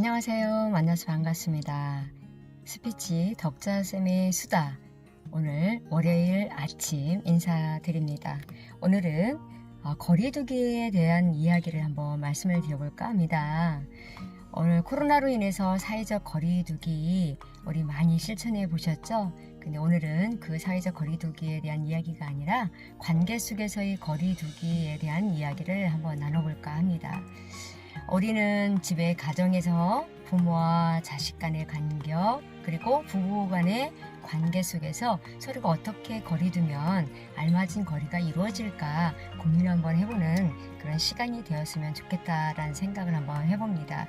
안녕하세요. 만나서 반갑습니다. 스피치 덕자쌤의 수다. 오늘 월요일 아침 인사드립니다. 오늘은 어, 거리두기에 대한 이야기를 한번 말씀을 드려볼까 합니다. 오늘 코로나로 인해서 사회적 거리두기 우리 많이 실천해 보셨죠? 근데 오늘은 그 사회적 거리두기에 대한 이야기가 아니라 관계 속에서의 거리두기에 대한 이야기를 한번 나눠볼까 합니다. 우리는 집에 가정에서 부모와 자식 간의 간격 그리고 부부 간의 관계 속에서 서로가 어떻게 거리두면 알맞은 거리가 이루어질까 고민 한번 해보는 그런 시간이 되었으면 좋겠다라는 생각을 한번 해봅니다.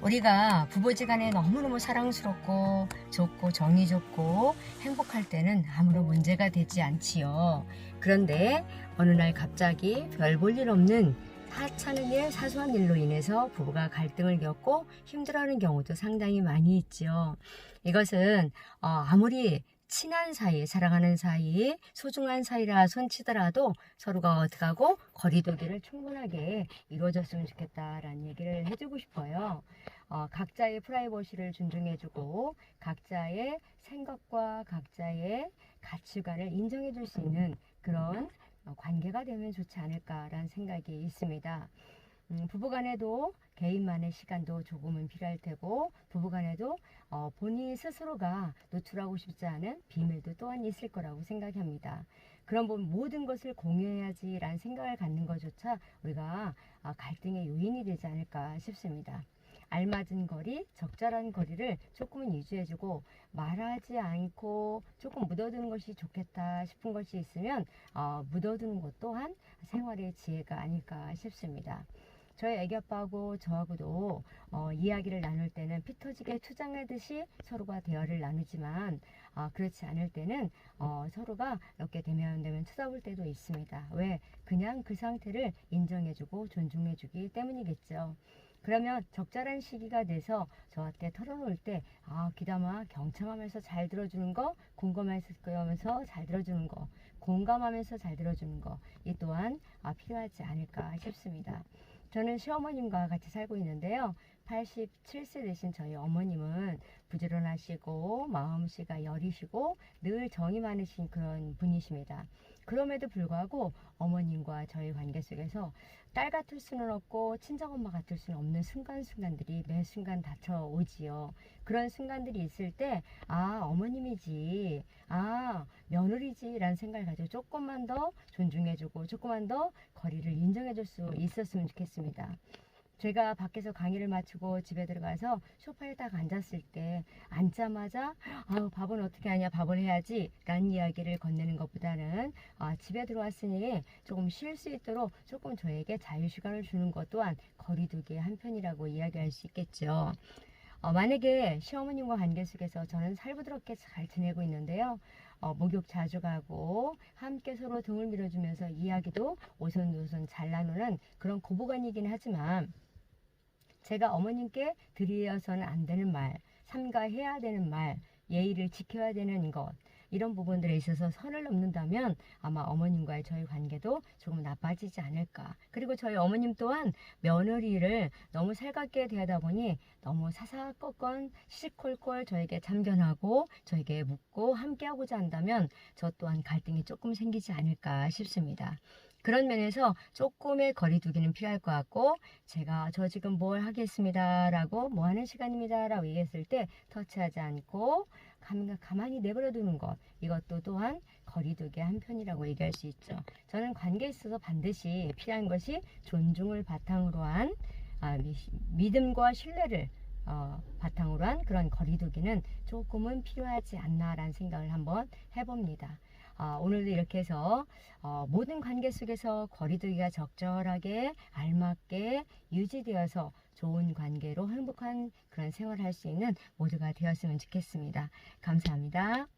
우리가 부부지간에 너무너무 사랑스럽고 좋고 정이 좋고 행복할 때는 아무런 문제가 되지 않지요. 그런데 어느 날 갑자기 별 볼 일 없는 하찮은 일, 사소한 일로 인해서 부부가 갈등을 겪고 힘들어하는 경우도 상당히 많이 있죠. 이것은 어, 아무리 친한 사이, 사랑하는 사이, 소중한 사이라 손치더라도 서로가 어떻게 하고 거리두기를 충분하게 이루어졌으면 좋겠다라는 얘기를 해주고 싶어요. 어, 각자의 프라이버시를 존중해주고 각자의 생각과 각자의 가치관을 인정해줄 수 있는 그런 어, 관계가 되면 좋지 않을까라는 생각이 있습니다. 음, 부부간에도 개인만의 시간도 조금은 필요할 테고 부부간에도 어, 본인 스스로가 노출하고 싶지 않은 비밀도 또한 있을 거라고 생각합니다. 그런 모든 것을 공유해야지라는 생각을 갖는 것조차 우리가 아, 갈등의 요인이 되지 않을까 싶습니다. 알맞은 거리, 적절한 거리를 조금은 유지해주고 말하지 않고 조금 묻어두는 것이 좋겠다 싶은 것이 있으면 어, 묻어두는 것 또한 생활의 지혜가 아닐까 싶습니다. 저희 애기 아빠하고 저하고도 어, 이야기를 나눌 때는 피 터지게 투장하듯이 서로가 대화를 나누지만 어, 그렇지 않을 때는 어, 서로가 이렇게 대면 대면 쳐다볼 때도 있습니다. 왜? 그냥 그 상태를 인정해주고 존중해주기 때문이겠죠. 그러면 적절한 시기가 돼서 저한테 털어놓을 때, 아, 귀담아 경청하면서 잘 들어주는 거, 궁금해하면서 잘 들어주는 거, 공감하면서 잘 들어주는 거, 이 또한 아, 필요하지 않을까 싶습니다. 저는 시어머님과 같이 살고 있는데요. 87세 되신 저희 어머님은 부지런하시고 마음씨가 여리시고 늘 정이 많으신 그런 분이십니다. 그럼에도 불구하고 어머님과 저희 관계 속에서 딸 같을 수는 없고 친정엄마 같을 수는 없는 순간순간들이 매 순간 닥쳐오지요. 그런 순간들이 있을 때, 아, 어머님이지, 아, 며느리지, 라는 생각을 가지고 조금만 더 존중해주고, 조금만 더 거리를 인정해줄 수 있었으면 좋겠습니다. 제가 밖에서 강의를 마치고 집에 들어가서 소파에 딱 앉았을 때 앉자마자 아우 밥은 어떻게 하냐 밥을 해야지 라는 이야기를 건네는 것보다는 아, 집에 들어왔으니 조금 쉴 수 있도록 조금 저에게 자유시간을 주는 것 또한 거리두기의 한편이라고 이야기할 수 있겠죠. 어, 만약에 시어머님과 관계 속에서 저는 살부드럽게 잘 지내고 있는데요. 어, 목욕 자주 가고 함께 서로 등을 밀어주면서 이야기도 오손도손 잘 나누는 그런 고부간이긴 하지만 제가 어머님께 드려서는 안 되는 말, 삼가해야 되는 말, 예의를 지켜야 되는 것, 이런 부분들에 있어서 선을 넘는다면 아마 어머님과의 저희 관계도 조금 나빠지지 않을까. 그리고 저희 어머님 또한 며느리를 너무 살갑게 대하다 보니 너무 사사건건 시시콜콜 저에게 참견하고 저에게 묻고 함께하고자 한다면 저 또한 갈등이 조금 생기지 않을까 싶습니다. 그런 면에서 조금의 거리두기는 필요할 것 같고 제가 저 지금 뭘 하겠습니다 라고 뭐 하는 시간입니다 라고 얘기했을 때 터치하지 않고 가만히 내버려 두는 것 이것도 또한 거리두기의 한편이라고 얘기할 수 있죠 저는 관계에 있어서 반드시 필요한 것이 존중을 바탕으로 한 아, 믿음과 신뢰를 어, 바탕으로 한 그런 거리두기는 조금은 필요하지 않나라는 생각을 한번 해봅니다. 어, 오늘도 이렇게 해서 어, 모든 관계 속에서 거리두기가 적절하게 알맞게 유지되어서 좋은 관계로 행복한 그런 생활을 할 수 있는 모두가 되었으면 좋겠습니다. 감사합니다.